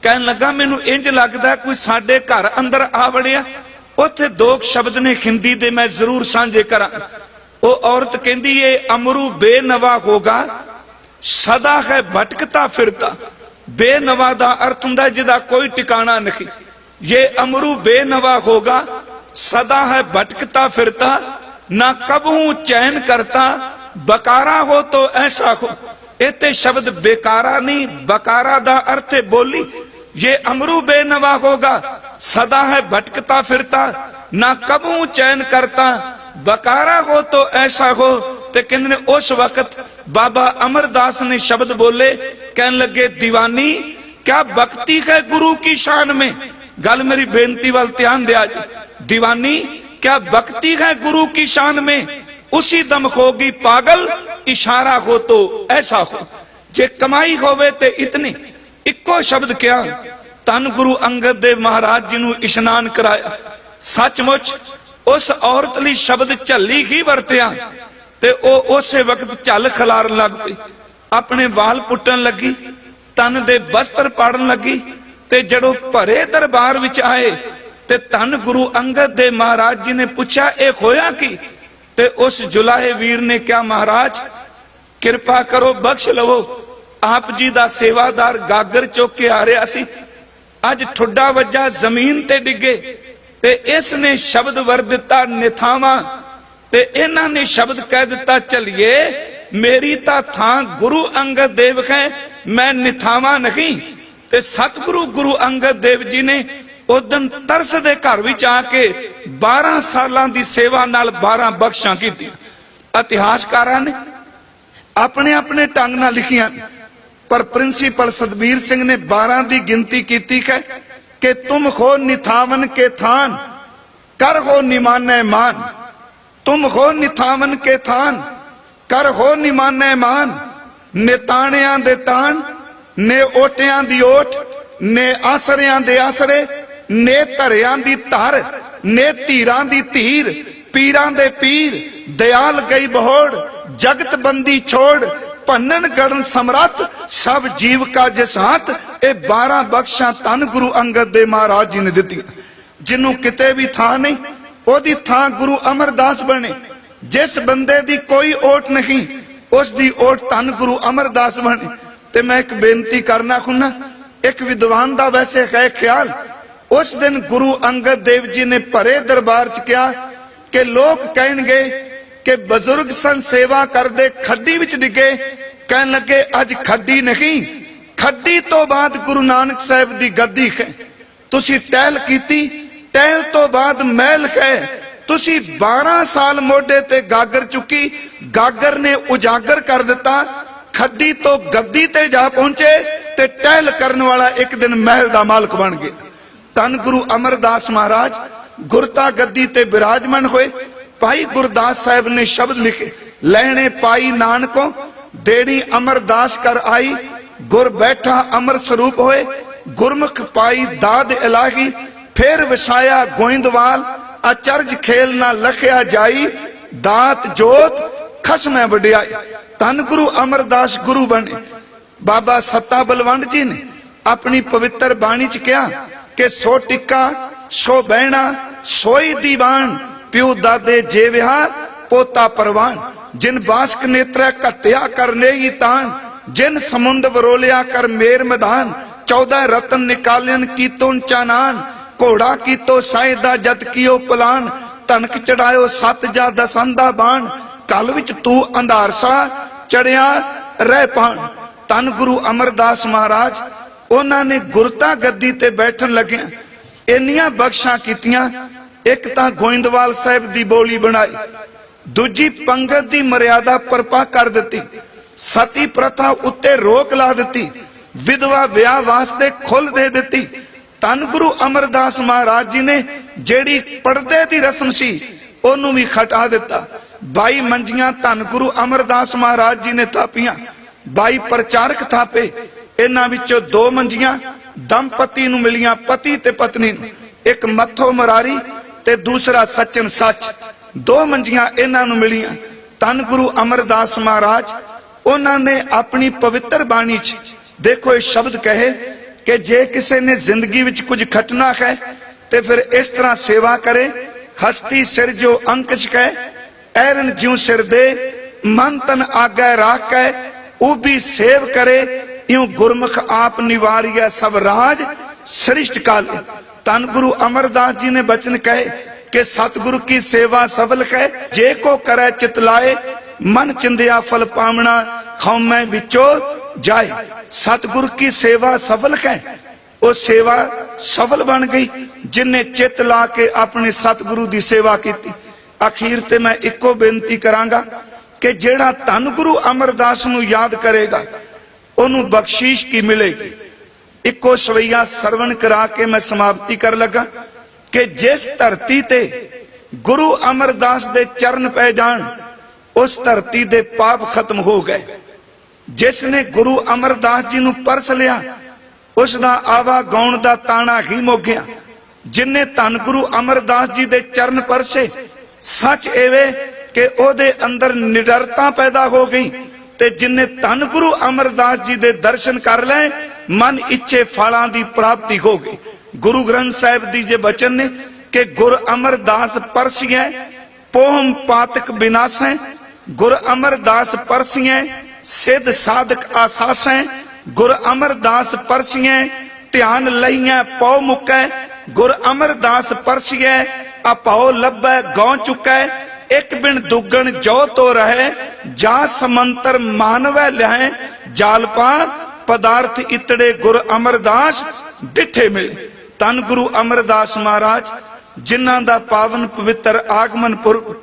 ਕਹਿਣ ਲੱਗਾ, ਮੈਨੂੰ ਇੰਜ ਲੱਗਦਾ ਕੋਈ ਸਾਡੇ ਘਰ ਅੰਦਰ ਆ ਵੜਿਆ। ਉੱਥੇ ਦੋ ਸ਼ਬਦ ਨੇ ਹਿੰਦੀ ਦੇ, ਮੈਂ ਜ਼ਰੂਰ ਸਾਂਝੇ ਕਰਾਂ। ਉਹ ਔਰਤ ਕਹਿੰਦੀ ਏ ਅਮਰੂ ਬੇਨਵਾ ਹੋਗਾ। ਸਦਾ ਹੈ ਭਟਕਤਾ ਫਿਰਦਾ। ਬੇਨਵਾ ਦਾ ਅਰਥ ਹੁੰਦਾ ਜਿਹਦਾ ਕੋਈ ਟਿਕਾਣਾ ਨਹੀਂ। ਇਹ ਅਮਰੂ ਬੇਨਵਾ ਹੋਗਾ। ਸਦਾ ਹੈ ਭਟਕਤਾ ਫਿਰता ਨਾ ਕਬੂ ਚੈਨ ਕਰਤਾ ਬਕਾਰਾ ਹੋ ਤੋ ਐਸਾ ਹੋ। ਇਤੇ ਸ਼ਬਦ ਬੇਕਾਰਾ ਨਹੀਂ, ਬਕਾਰਾ ਦਾ ਅਰਥ ਹੈ ਬੋਲੀ। ये अमरू बेनवा होगा। सदा है भटकता फिरता, ना कबू चैन करता। बकारा हो तो ऐसा हो ਤੇ ਕਹਿੰਦੇ ਨੇ ਉਸ ਵਕਤ ਬਾਬਾ ਅਮਰਦਾਸ ਨੇ ਸ਼ਬਦ ਬੋਲੇ ਕਹਿਣ ਲੱਗੇ دیਵਾਨੀ ਕਿਆ ਬਖਤੀ ਹੈ ਗੁਰੂ ਕੀ ਸ਼ਾਨ ਮੇ ਗੱਲ ਮੇਰੀ ਬੇਨਤੀ ਵੱਲ ਧਿਆਨ ਦਿਆ ਜੀ دیਵਾਨੀ ਕਿਆ ਬਖਤੀ ਹੈ ਗੁਰੂ ਕੀ ਸ਼ਾਨ ਮੇ ਉਸੀ ਦਮ ਹੋਗੀ ਪਾਗਲ ਇਸ਼ਾਰਾ ਹੋ ਤੋ ਐਸਾ ਹੋ ਜੇ ਕਮਾਈ ਹੋਵੇ ਤੇ ਇਤਨੀ ਇੱਕੋ ਸ਼ਬਦ ਕਿਹਾ ਤਨ ਗੁਰੂ ਅੰਗਦ ਦੇਵ ਮਹਾਰਾਜ ਜੀ ਨੂੰ ਇਸ਼ਨਾਨ ਕਰਾਇਆ। ਸੱਚਮੁੱਚ ਉਸ ਔਰਤ ਲਈ ਸ਼ਬਦ ਝੱਲੀ ਹੀ ਵਰਤਿਆ ਤੇ ਉਹ ਉਸੇ ਵਕਤ ਝੱਲ ਖਿਲਾਰਨ ਲੱਗ ਪਈ। ਆਪਣੇ ਵਾਲ ਪੁੱਟਣ ਲੱਗੀ, ਤਨ ਦੇ ਵਸਤਰ ਪਾੜਨ ਲੱਗੀ ਤੇ ਜਦੋਂ ਭਰੇ ਦਰਬਾਰ ਵਿੱਚ ਆਏ ਤੇ ਧੰਨ ਗੁਰੂ ਅੰਗਦ ਦੇ ਮਹਾਰਾਜ ਜੀ ਨੇ ਪੁੱਛਿਆ, ਇਹ ਹੋਇਆ ਕੀ? ਤੇ ਉਸ ਜੁਲਾਹੇ ਵੀਰ ਨੇ ਕਿਹਾ, ਮਹਾਰਾਜ, ਕਿਰਪਾ ਕਰੋ, ਬਖਸ਼ ਲਵੋ। ਆਪ ਜੀ ਦਾ ਸੇਵਾਦਾਰ ਗਾਗਰ ਚੁੱਕ ਕੇ ਆ ਰਿਹਾ ਸੀ। ਅੱਜ ਠੁੱਡਾ ਵੱਜਾ ਜ਼ਮੀਨ ਤੇ ਡਿੱਗੇ ਤੇ ਇਸ ਨੇ ਸ਼ਬਦ ਵਰ ਦਿੱਤਾ ਨਿਥਾਵਾਂ ਤੇ ਇਹਨਾਂ ਨੇ ਸ਼ਬਦ ਕਹਿ ਦਿੱਤਾ, ਚਲਿਏ, ਮੇਰੀ ਤਾਂ ਥਾਂ ਗੁਰੂ ਅੰਗਦ ਦੇਵ ਹੈ, ਮੈਂ ਨਿਥਾਵਾਂ ਨਹੀਂ। ਤੇ ਸਤਿਗੁਰੂ ਗੁਰੂ ਅੰਗਦ ਦੇਵ ਜੀ ਨੇ ਉਦਨ ਤਰਸ ਦੇ ਘਰ ਵਿੱਚ ਆ ਕੇ 12 ਸਾਲਾਂ ਦੀ ਸੇਵਾ ਨਾਲ 12 ਬਖਸ਼ਾਂ ਕੀਤੀਆਂ। ਇਤਿਹਾਸਕਾਰਾਂ ਨੇ ਆਪਣੇ ਆਪਣੇ ਢੰਗ ਨਾਲ ਲਿਖੀਆਂ। ਨੇ। ਪਰ ਪ੍ਰਿੰਸੀਪਲ ਸਤਬੀਰ ਸਿੰਘ ਨੇ 12 ਦੀ ਗਿਣਤੀ ਕੀਤੀ ਹੈ ਕਿ ਤੁਮ ਹੋ ਨਿਥਾਵਨ ਕੇ ਥਾਨ, ਕਰ ਹੋ ਨਿਮਾਨੈ ਮਾਨ ਤੁਮ ਹੋ ਨਿਥਾਵਨ ਕੇ ਥਾਨ, ਕਰ ਹੋ ਨਿਮਾਨੈ ਮਾਨ ਨਿਤਾਣਿਆਂ ਦੇ ਤਾਣ, ਨੇ ਓਟਿਆਂ ਦੀ ਓਟ, ਨੇ ਆਸਰਿਆਂ ਦੇ ਆਸਰੇ, ਨੇ ਧਰਿਆਂ ਦੀ ਧਰ, ਨੇ ਧੀਰਾਂ ਦੀ ਧੀਰ, ਪੀਰਾਂ ਦੇ ਪੀਰ, ਦਿਆਲ ਗਈ ਬਹੋੜ, ਜਗਤ ਬੰਦੀ ਛੋੜ ਭੰਨਣ ਗੜਨ ਸਮਰੱਥ, ਸਭ ਜੀਵ ਕਾ ਜਿਸ ਹੱਥ ਇਹ 12 ਬਖਸ਼ਾਂ ਤਨ ਗੁਰੂ ਅੰਗਦ ਦੇ ਮਹਾਰਾਜ ਜੀ ਨੇ ਦਿੱਤੀਆਂ। ਜਿਹਨੂੰ ਕਿਤੇ ਵੀ ਥਾਂ ਨਹੀਂ, ਉਹਦੀ ਥਾਂ ਗੁਰੂ ਅਮਰਦਾਸ ਬਣੇ। ਜਿਸ ਬੰਦੇ ਦੀ ਕੋਈ ਓਟ ਨਹੀਂ ਉਸ ਦੀ ਓਟ ਧੰਨ ਗੁਰੂ ਅਮਰਦਾਸ ਬਣੇ। ਤੇ ਮੈਂ ਇੱਕ ਬੇਨਤੀ ਕਰਨਾ ਖੁੰਨਾ, ਇੱਕ ਵਿਦਵਾਨ ਦਾ ਵੈਸੇ ਹੈ ਖਿਆਲ, ਉਸ ਦਿਨ ਗੁਰੂ ਅੰਗਦ ਦੇਵ ਜੀ ਨੇ ਭਰੇ ਦਰਬਾਰ ਚ ਕਿਹਾ ਕਿ ਲੋਕ ਕਹਿਣਗੇ ਕਿ ਬਜ਼ੁਰਗ ਸੰ ਸੇਵਾ ਕਰਦੇ, ਖੱਡੀ ਵਿੱਚ ਡਿੱਗੇ, ਕਹਿਣ ਲੱਗੇ, ਅੱਜ ਖੱਡੀ ਨਹੀਂ। ਖੱਡੀ ਤੋਂ ਬਾਅਦ ਗੁਰੂ ਨਾਨਕ ਸਾਹਿਬ ਦੀ ਗੱਦੀ ਹੈ। ਤੁਸੀਂ ਟਹਿਲ ਕੀਤੀ, ਟਹਿਲ ਤੋਂ ਬਾਅਦ ਮਹਿਲ ਹੈ। ਤੁਸੀਂ 12 ਸਾਲ ਮੋਢੇ ਤੇ ਗਾਗਰ ਚੁੱਕੀ, ਗਾਗਰ ਨੇ ਉਜਾਗਰ ਕਰ ਦਿੱਤਾ। ਖੱਡੀ ਤੋਂ ਗੱਦੀ ਤੇ ਜਾ ਪਹੁੰਚੇ ਤੇ ਟਹਿਲ ਕਰਨ ਵਾਲਾ ਇੱਕ ਦਿਨ ਮਹਿਲ ਦਾ ਮਾਲਕ ਬਣ ਗਿਆ। ਤਨ ਗੁਰੂ ਅਮਰਦਾਸ ਮਹਾਰਾਜ, ਗੁਰਤਾ ਗੱਦੀ ਤੇ ਬਿਰਾਜਮਾਨ ਹੋਏ। ਭਾਈ ਗੁਰਦਾਸ ਸਾਹਿਬ ਨੇ ਸ਼ਬਦ ਲਿਖੇ, ਲੈਣੇ ਪਾਈ ਨਾਨਕੋ ਦੇੜੀ ਅਮਰਦਾਸ ਕਰ ਆਈ, ਗੁਰ ਬੈਠਾ ਅਮਰ ਸਰੂਪ ਹੋਏ, ਗੁਰਮੁਖ ਪਾਈ ਦਾਦ ਇਲਾਹੀ, ਫੇਰ ਵਸਾਇਆ ਗੋਇੰਦਵਾਲ, ਅਚਰਜ ਖੇਲ ਨਾ ਲਖਿਆ ਜਾਈ, ਦਾਤ ਜੋਤ ਖਸਮੈ ਵਡਿਆਈ ਤਨ ਗੁਰੂ ਅਮਰਦਾਸ ਗੁਰੂ ਬਣੇ। ਬਾਬਾ ਸੱਤਾ ਬਲਵੰਡ ਜੀ ਨੇ ਆਪਣੀ ਪਵਿੱਤਰ ਬਾਣੀ ਚ ਕਿਹਾ ਕਿ ਸੋ ਟਿੱਕਾ, ਸੋ ਬਹਿਣਾ, ਸੋਈ ਦੀਵਾਨ ਪਿਉ ਦਾਦੇ ਜੇ ਵਿਆਹ ਪੋਤਾ ਪਰਵਾਨ। ਜਿਨ ਬਾਸਕ ਨੇਤਰੈ ਘੱਤਿਆ ਕਰਨੇ ਤਾਨ, ਜਿਨ ਸਮੁੰਦ ਵਰੋਲਿਆ ਕਰ ਮੇਰ ਮੈਦਾਨ 14 ਰਤਨ ਨਿਕਾਲਨ ਕੀਤੋਂ ਚਾਨਾਨ ਘੋੜਾ ਕੀਤੋ ਸਾਇ ਦਾ ਜਤ ਕੀਓ ਪਲਾਨ। ਤਨਕ ਚੜਾਇਓ ਸਤ ਜਾ ਦਸਨ ਦਾ ਬਾਣ। ਕਲ ਵਿੱਚ ਤੂੰ ਅੰਧਾਰਸਾ ਚੜਿਆ ਰਹਿ ਪਾਣ ਤਨ ਗੁਰੂ ਅਮਰਦਾਸ ਮਹਾਰਾਜ, ਉਹਨਾਂ ਨੇ ਗੁਰਤਾ ਗੱਦੀ ਤੇ ਬੈਠਣ ਲੱਗਿਆ, ਇੰਨੀਆਂ ਬਖਸ਼ਾਂ ਕੀਤੀਆਂ ਇੱਕ ਤਾਂ ਗੋਇੰਦਵਾਲ ਸਾਹਿਬ ਦੀ ਬੋਲੀ ਬਣਾਈ, ਦੂਜੀ ਪੰਗਤ ਦੀ ਮਰਿਆਦਾ ਪਰਪਾ ਕਰ ਦਿੱਤੀ, ਸਤੀ ਪ੍ਰਥਾ ਉੱਤੇ ਰੋਕ ਲਾ ਦਿੱਤੀ, ਵਿਧਵਾ ਵਿਆਹ ਵਾਸਤੇ ਖੁੱਲ ਦੇ ਦਿੱਤੀ। ਤਨ ਗੁਰੂ ਅਮਰਦਾਸ ਮਹਾਰਾਜ ਜੀ ਨੇ ਜਿਹੜੀ ਪਰਦੇ ਦੀ ਰਸਮ ਸੀ, ਉਹਨੂੰ ਵੀ ਖਟਾ ਦਿੱਤਾ। 22 ਮੰਜੀਆਂ ਧੰਨ ਗੁਰੂ ਅਮਰਦਾਸ ਮਹਾਰਾਜ ਜੀ ਨੇ ਥਾਪੀਆਂ। 22 ਪ੍ਰਚਾਰਕ ਥਾਪੇ, ਇਹਨਾਂ ਵਿੱਚੋਂ ਦੋ ਮੰਜੀਆਂ, ਦੰਪਤੀ ਨੂੰ ਮਿਲੀਆਂ ਪਤੀ ਤੇ ਪਤਨੀ ਨੂੰ। ਇੱਕ ਮੱਥੋ ਮਰਾਰੀ ਤੇ ਦੂਸਰਾ ਸੱਚਨ ਸੱਚ। ਦੋ ਮੰਜੀਆਂ ਇਹਨਾਂ ਨੂੰ ਮਿਲੀਆਂ। ਤਨ ਗੁਰੂ ਅਮਰਦਾਸ ਮਹਾਰਾਜ, ਉਹਨਾਂ ਨੇ ਆਪਣੀ ਪਵਿੱਤਰ ਬਾਣੀ 'ਚ ਦੇਖੋ ਇਹ ਸ਼ਬਦ ਕਹੇ ਕਿ ਜੇ ਕਿਸੇ ਨੇ ਜ਼ਿੰਦਗੀ ਵਿੱਚ ਕੁਝ ਖਟਣਾ ਹੈ, ਤੇ ਫਿਰ ਇਸ ਤਰ੍ਹਾਂ ਸੇਵਾ ਕਰੇ, ਹਸਤੀ ਸਿਰ ਜੋ ਅੰਕ ਛਕੈ ਐਰਨ ਜਿਉ ਸਿਰ ਦੇ, ਮਨ ਤਨ ਆਗੈ ਰਾਖੈ ਉਹ ਵੀ ਸੇਵ ਕਰੇ, ਇਉ ਗੁਰਮੁਖ ਆਪ ਨਿਵਾਰੀਐ ਸਭ ਰਾਜ ਸ੍ਰਿਸ਼ਟ ਕਾਲ। ਧੰਨ ਗੁਰੂ ਅਮਰਦਾਸ ਜੀ ਨੇ ਬਚਨ ਕਹੇ ਕਿ ਸਤਿਗੁਰੂ ਕੀ ਸੇਵਾ ਸਫਲ ਹੈ ਜੇ ਕੋ ਕਰੈ ਚਿਤ ਲਾਏ, ਮਨ ਚਿੰਦਿਆ ਫਲ ਪਾਵਣਾ ਖੌਮੈ ਵਿੱਚੋ ਜਾਏ। ਸਤਿਗੁਰ ਕੀ ਸੇਵਾ ਸਫਲ ਹੈ ਉਹ ਸੇਵਾ ਸਫਲ ਬਣ ਗਈ, ਜਿਨੇ ਚਿੱਤ ਲਾ ਕੇ ਆਪਣੇ ਸਤਿਗੁਰੂ ਦੀ ਸੇਵਾ ਕੀਤੀ। ਅਖੀਰ ਤੇ ਮੈਂ ਇੱਕੋ ਬੇਨਤੀ ਕਰਾਂਗਾ ਕਿ ਜਿਹੜਾ ਧੰਨ ਗੁਰੂ ਅਮਰਦਾਸ ਨੂੰ ਯਾਦ ਕਰੇਗਾ, ਉਹਨੂੰ ਬਖਸ਼ੀਸ਼ ਕੀ ਮਿਲੇਗੀ? ਇੱਕੋ ਸਵਈਆ ਸਰਵਣ ਕਰਾ ਕੇ ਮੈਂ ਸਮਾਪਤੀ ਕਰ ਲੱਗਾ ਕਿ ਜਿਸ ਧਰਤੀ ਤੇ ਗੁਰੂ ਅਮਰਦਾਸ ਦੇ ਚਰਨ ਪੈ ਜਾਣ, ਉਸ ਧਰਤੀ ਦੇ ਪਾਪ ਖਤਮ ਹੋ ਗਏ। ਜਿਸ ਨੇ ਗੁਰੂ ਅਮਰਦਾਸ ਜੀ ਨੂੰ ਪਰਸ ਲਿਆ, ਉਸ ਦਾ ਆਵਾ ਗਾਉਣ ਦਾ ਤਾਣਾ ਹੀ ਮੋਗਿਆ ਗਿਆ। ਜਿਨੇ ਧੰਨ ਗੁਰੂ ਅਮਰਦਾਸ ਜੀ ਦੇ ਚਰਨ ਪਰਸੇ, ਸੱਚ ਐਵੇਂ ਕਿ ਉਹਦੇ ਅੰਦਰ ਨਿਡਰਤਾ ਪੈਦਾ ਹੋ ਗਈ ਤੇ ਜਿਨੇ ਧੰਨ ਗੁਰੂ ਅਮਰਦਾਸ ਜੀ ਦੇ ਦਰਸ਼ਨ ਕਰ ਲਏ ਮਨ ਇੱਛੇ ਫਲਾਂ ਦੀ ਪ੍ਰਾਪਤੀ ਹੋ ਗਈ। ਗੁਰੂ ਗ੍ਰੰਥ ਸਾਹਿਬ ਦੀ ਜੇ ਬਚਨ ਨੇ ਕਿ ਗੁਰ ਅਮਰਦਾਸ ਪਰਸੀਐ, ਪੋਹਮ ਪਾਤਕ ਬਿਨਾਸੈ ਗੁਰ ਅਮਰਦਾਸ ਪਰਸੀਐ, ਸਿੱਧ ਸਾਧਕ ਆਸਾਸੈ ਗੁਰ ਅਮਰਦਾਸ ਪਰਸੀਐ, ਧਿਆਨ ਲਈਐ, ਪਉ ਮੁਕੈ, ਗੁਰ ਅਮਰਦਾਸ ਪਰਸੀਐ ਅਪਾਉ ਲੱਭੈ, ਗਉ ਚੁਕੈ, ਇੱਕ ਬਿਨ ਦੁੱਗਣ ਜੋ ਤੋ ਰਹੇ ਜਾ ਸਮੰਤਰ ਮਾਨਵੈ ਲਿਆਏ ਜਾਲਪਾ ਪਦਾਰਥ ਇਤੜੇ ਗੁਰ ਅਮਰਦਾਸ ਡਿਠੇ ਮਿਲੇ। ਤਨ ਗੁਰੂ ਅਮਰਦਾਸ ਮਹਾਰਾਜ, ਜਿਨ੍ਹਾਂ ਦਾ ਪਾਵਨ ਪਵਿੱਤਰ ਆਗਮਨ ਪੁਰਬ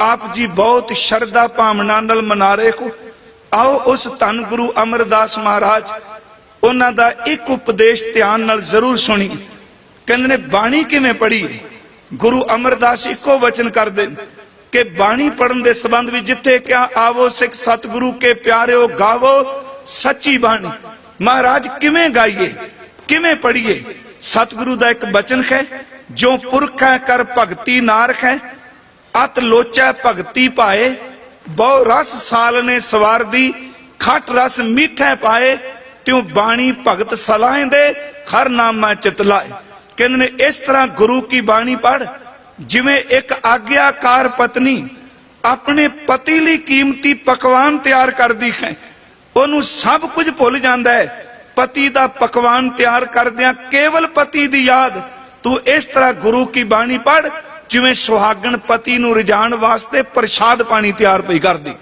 ਆਪ ਜੀ ਬਹੁਤ ਸ਼ਰਧਾ ਭਾਵਨਾ ਨਾਲ ਮਨਾ ਰਹੇ ਹੋ। ਆਓ ਉਸ ਧੰਨ ਗੁਰੂ ਅਮਰਦਾਸ ਮਹਾਰਾਜ, ਉਹਨਾਂ ਦਾ ਇੱਕ ਉਪਦੇਸ਼ ਧਿਆਨ ਨਾਲ ਜ਼ਰੂਰ ਸੁਣੀ ਕਹਿੰਦੇ ਨੇ, ਬਾਣੀ ਕਿਵੇਂ ਪੜ੍ਹੀ ਗੁਰੂ ਅਮਰਦਾਸ ਇੱਕੋ ਵਚਨ ਕਰਦੇ ਨੇ ਕਿ ਬਾਣੀ ਪੜਨ ਦੇ ਸੰਬੰਧ ਵਿੱਚ ਜਿੱਥੇ ਕਿਆ ਆਵੋ ਸਿੱਖ ਸਤਿਗੁਰੂ ਕੇ ਪਿਆਰਿਓ, ਗਾਵੋ ਸੱਚੀ ਬਾਣੀ। ਮਹਾਰਾਜ, ਕਿਵੇਂ ਗਾਈਏ? ਕਿਵੇਂ ਪੜ੍ਹੀਏ? ਸਤਿਗੁਰੂ ਦਾ ਇੱਕ ਬਚਨ ਹੈ, ਜੋ ਪੁਰਖ ਕਰ ਭਗਤੀ ਨਾਰਖ ਹੈ, ਅਤ ਲੋਚੈ ਭਗਤੀ ਪਾਏ, ਬਹੁ ਰਸ ਸਾਲ ਨੇ ਸਵਾਰ ਦੀ, ਖਟ ਰਸ ਮੀਠੇ ਪਾਏ, ਤਿਉ ਬਾਣੀ ਭਗਤ ਸਲਾਹਿੰਦੇ ਹਰ ਨਾਮਾ ਚਿਤ ਲਾਏ। ਕਹਿੰਦੇ ਨੇ, ਇਸ ਤਰ੍ਹਾਂ ਗੁਰੂ ਕੀ ਬਾਣੀ ਪੜ ਜਿਵੇਂ ਇੱਕ ਆਗਿਆਕਾਰ ਪਤਨੀ ਆਪਣੇ ਪਤੀ ਲਈ ਕੀਮਤੀ ਪਕਵਾਨ ਤਿਆਰ ਕਰਦੀ ਹੈ ਉਹਨੂੰ ਸਭ ਕੁਝ ਭੁੱਲ ਜਾਂਦਾ ਹੈ। ਪਤੀ ਦਾ ਪਕਵਾਨ ਤਿਆਰ ਕਰਦਿਆਂ ਕੇਵਲ ਪਤੀ ਦੀ ਯਾਦ। ਤੂੰ ਇਸ ਤਰ੍ਹਾਂ ਗੁਰੂ ਕੀ ਬਾਣੀ ਪੜ ਜਿਵੇਂ ਸੁਹਾਗਣ ਪਤੀ ਨੂੰ ਰਜਾਣ ਵਾਸਤੇ ਪ੍ਰਸ਼ਾਦ ਪਾਣੀ ਤਿਆਰ ਪਈ ਕਰਦੀ।